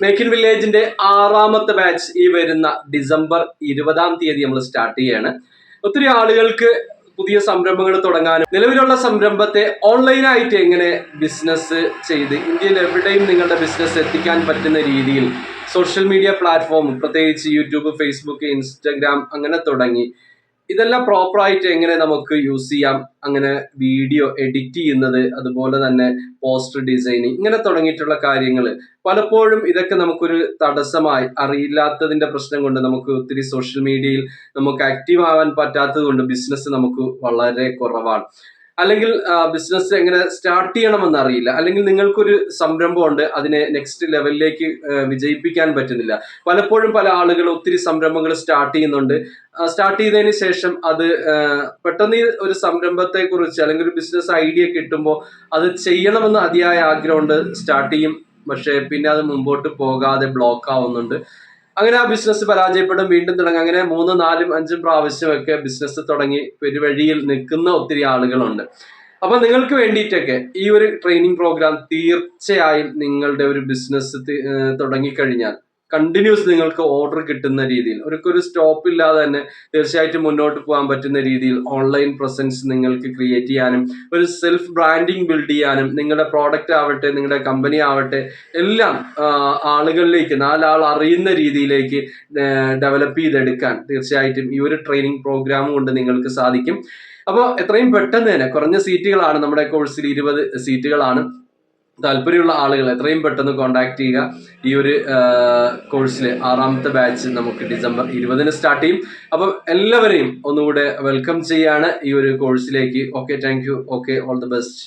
Make in വില്ലേജിന്റെ ആറാമത്തെ batch ഈ വരുന്ന ഡിസംബർ ഇരുപതാം തീയതി നമ്മൾ സ്റ്റാർട്ട് ചെയ്യാണ്. ഒത്തിരി ആളുകൾക്ക് പുതിയ സംരംഭങ്ങൾ തുടങ്ങാനും നിലവിലുള്ള സംരംഭത്തെ ഓൺലൈനായിട്ട് എങ്ങനെ ബിസിനസ് ചെയ്ത് ഇന്ത്യയിൽ എവിടെയും നിങ്ങളുടെ ബിസിനസ് എത്തിക്കാൻ പറ്റുന്ന രീതിയിൽ സോഷ്യൽ മീഡിയ പ്ലാറ്റ്ഫോം പ്രത്യേകിച്ച് യൂട്യൂബ് ഫേസ്ബുക്ക് ഇൻസ്റ്റഗ്രാം അങ്ങനെ തുടങ്ങി ഇതെല്ലാം പ്രോപ്പറായിട്ട് എങ്ങനെ നമുക്ക് യൂസ് ചെയ്യാം? അങ്ങനെ വീഡിയോ എഡിറ്റ് ചെയ്യുന്നത് അതുപോലെ തന്നെ പോസ്റ്റർ ഡിസൈനിങ് ഇങ്ങനെ തുടങ്ങിയിട്ടുള്ള കാര്യങ്ങൾ പലപ്പോഴും ഇതൊക്കെ നമുക്കൊരു തടസ്സമായി. അറിയില്ലാത്തതിന്റെ പ്രശ്നം കൊണ്ട് നമുക്ക് ഒത്തിരി സോഷ്യൽ മീഡിയയിൽ നമുക്ക് ആക്റ്റീവ് ആവാൻ പറ്റാത്തത് കൊണ്ട് ബിസിനസ് നമുക്ക് വളരെ കുറവാണ്. അല്ലെങ്കിൽ ബിസിനസ് എങ്ങനെ സ്റ്റാർട്ട് ചെയ്യണമെന്ന് അറിയില്ല. അല്ലെങ്കിൽ നിങ്ങൾക്കൊരു സംരംഭമുണ്ട് അതിനെ നെക്സ്റ്റ് ലെവലിലേക്ക് വിജയിപ്പിക്കാൻ പറ്റുന്നില്ല. പലപ്പോഴും പല ആളുകൾ ഒത്തിരി സംരംഭങ്ങൾ സ്റ്റാർട്ട് ചെയ്യുന്നുണ്ട്. സ്റ്റാർട്ട് ചെയ്തതിന് ശേഷം അത് പെട്ടെന്ന് ഒരു സംരംഭത്തെ കുറിച്ച് അല്ലെങ്കിൽ ഒരു ബിസിനസ് ഐഡിയ കിട്ടുമ്പോൾ അത് ചെയ്യണമെന്ന് അതിയായ ആഗ്രഹമുണ്ട് സ്റ്റാർട്ട് ചെയ്യും. പക്ഷേ പിന്നെ അത് മുമ്പോട്ട് പോകാതെ ബ്ലോക്ക് ആവുന്നുണ്ട്. അങ്ങനെ ആ ബിസിനസ് പരാജയപ്പെടും വീണ്ടും തുടങ്ങും. അങ്ങനെ മൂന്നും നാലും അഞ്ചും പ്രാവശ്യമൊക്കെ ബിസിനസ് തുടങ്ങി പെരുവഴിയിൽ നിൽക്കുന്ന ഒത്തിരി ആളുകളുണ്ട്. അപ്പൊ നിങ്ങൾക്ക് വേണ്ടിയിട്ടൊക്കെ ഈ ഒരു ട്രെയിനിങ് പ്രോഗ്രാം തീർച്ചയായും നിങ്ങളുടെ ഒരു ബിസിനസ് തുടങ്ങിക്കഴിഞ്ഞാൽ കണ്ടിന്യൂസ് നിങ്ങൾക്ക് ഓർഡർ കിട്ടുന്ന രീതിയിൽ. ഒരു സ്റ്റോപ്പ് ഇല്ലാതെ തന്നെ തീർച്ചയായിട്ടും മുന്നോട്ട് പോകാൻ പറ്റുന്ന രീതിയിൽ ഓൺലൈൻ പ്രസൻസ് നിങ്ങൾക്ക് ക്രിയേറ്റ് ചെയ്യാനും ഒരു സെൽഫ് ബ്രാൻഡിങ് ബിൽഡ് ചെയ്യാനും നിങ്ങളുടെ പ്രോഡക്റ്റ് ആവട്ടെ നിങ്ങളുടെ കമ്പനി ആവട്ടെ എല്ലാം ആളുകളിലേക്ക് നാലാൾ അറിയുന്ന രീതിയിലേക്ക് ഡെവലപ്പ് ചെയ്തെടുക്കാൻ തീർച്ചയായിട്ടും ഈ ഒരു ട്രെയിനിങ് പ്രോഗ്രാം കൊണ്ട് നിങ്ങൾക്ക് സാധിക്കും. അപ്പോൾ എത്രയും പെട്ടെന്ന് തന്നെ കുറഞ്ഞ സീറ്റുകളാണ് നമ്മുടെ കോഴ്സിൽ ഇരുപത് സീറ്റുകളാണ് താല്പര്യമുള്ള ആളുകൾ എത്രയും പെട്ടെന്ന് കോൺടാക്ട് ചെയ്യുക. ഈ ഒരു കോഴ്സിലെ ആറാമത്തെ ബാച്ച് നമുക്ക് ഡിസംബർ ഇരുപതിന് സ്റ്റാർട്ട് ചെയ്യും. അപ്പം എല്ലാവരെയും ഒന്നുകൂടെ വെൽക്കം ചെയ്യാണ് ഈ ഒരു കോഴ്സിലേക്ക് okay thank you okay all the best